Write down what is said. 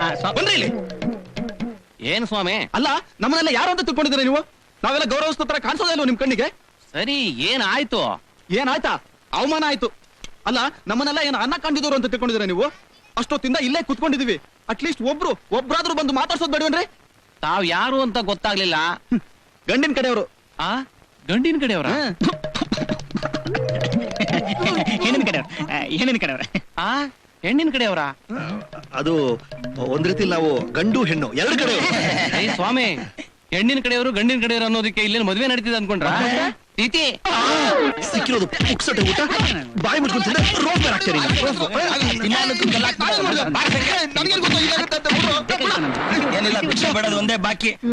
ಆ, ಸ್ವಾಮಿ. ಬನ್ರಿ ಇಲ್ಲಿ. ಏನ್ ಸ್ವಾಮಿ? ಅಲ್ಲ ನಮ್ಮನ್ನೆಲ್ಲ ಯಾರು ಅಂತ ತಿಳ್ಕೊಂಡಿದ್ದೀರಾ ನೀವು? ನಾವೆಲ್ಲ ಗೌರವಿಸ್ತ ತರ ಕಾಣಿಸೋದೇ ಇಲ್ವ ನಿಮ್ ಕಣ್ಣಿಗೆ? ಸರಿ ಏನಾಯ್ತು? ಆಯ್ತು ಏನಾಯ್ತಾ? ಅವಮಾನ ಆಯ್ತು. ಅಲ್ಲ ನಮ್ಮನ್ನೆಲ್ಲ ಏನು ಅನ್ನ ಕಂಡಿದ್ರು ಅಂತ ತಿಳ್ಕೊಂಡಿದ್ದೀರಾ ನೀವು? ಅಷ್ಟೊತ್ತಿಂದ ಇಲ್ಲೇ ಕುತ್ಕೊಂಡಿದೀವಿ ಅಟ್ಲೀಸ್ಟ್ ಒಬ್ರು ಒಬ್ರಾದ್ರೂ ಬಂದು ಮಾತಾಡ್ಸೋದ್ ಬೇಡವನ್ರಿ ತಾವ್ ಯಾರು ಅಂತ ಗೊತ್ತಾಗ್ಲಿಲ್ಲ. ಗಂಡಿನ ಕಡೆಯವರು. ಆ? ಗಂಡಿನ ಕಡೆಯವರ? ಹೆಣ್ಣಿನ ಕಡೆಯವ್ರ. ಹೆಣ್ಣಿನ ಕಡೆಯವ್ರ. ಆ? ಹೆಣ್ಣಿನ ಕಡೆಯವರ? ಅದು ಒಂದ್ ರೀತಿ ನಾವು ಗಂಡು ಹೆಣ್ಣು ಎರಡು ಕಡೆ ಸ್ವಾಮಿ ಹೆಣ್ಣಿನ ಕಡೆಯವರು ಗಂಡಿನ ಕಡೆಯವರು ಅನ್ನೋದಕ್ಕೆ ಇಲ್ಲಿ ಮದುವೆ ನಡೀತಿದೆ ಅನ್ಕೊಂಡ್ರ? ತಿಥಿ ಸಿಕ್ಕಿರೋದು ಪುಕ್ಸಟೆ ಊಟ? ಬಾಯಿ ಮುಚ್ಕೊಂಡು ರೋಡ್ ಮೇಲೆ ಹಾಕ್ತೀರಿ ಏನಿಲ್ಲ ಭಿಕ್ಷೆ ಬೇಡದು ಒಂದೇ ಬಾಕಿ.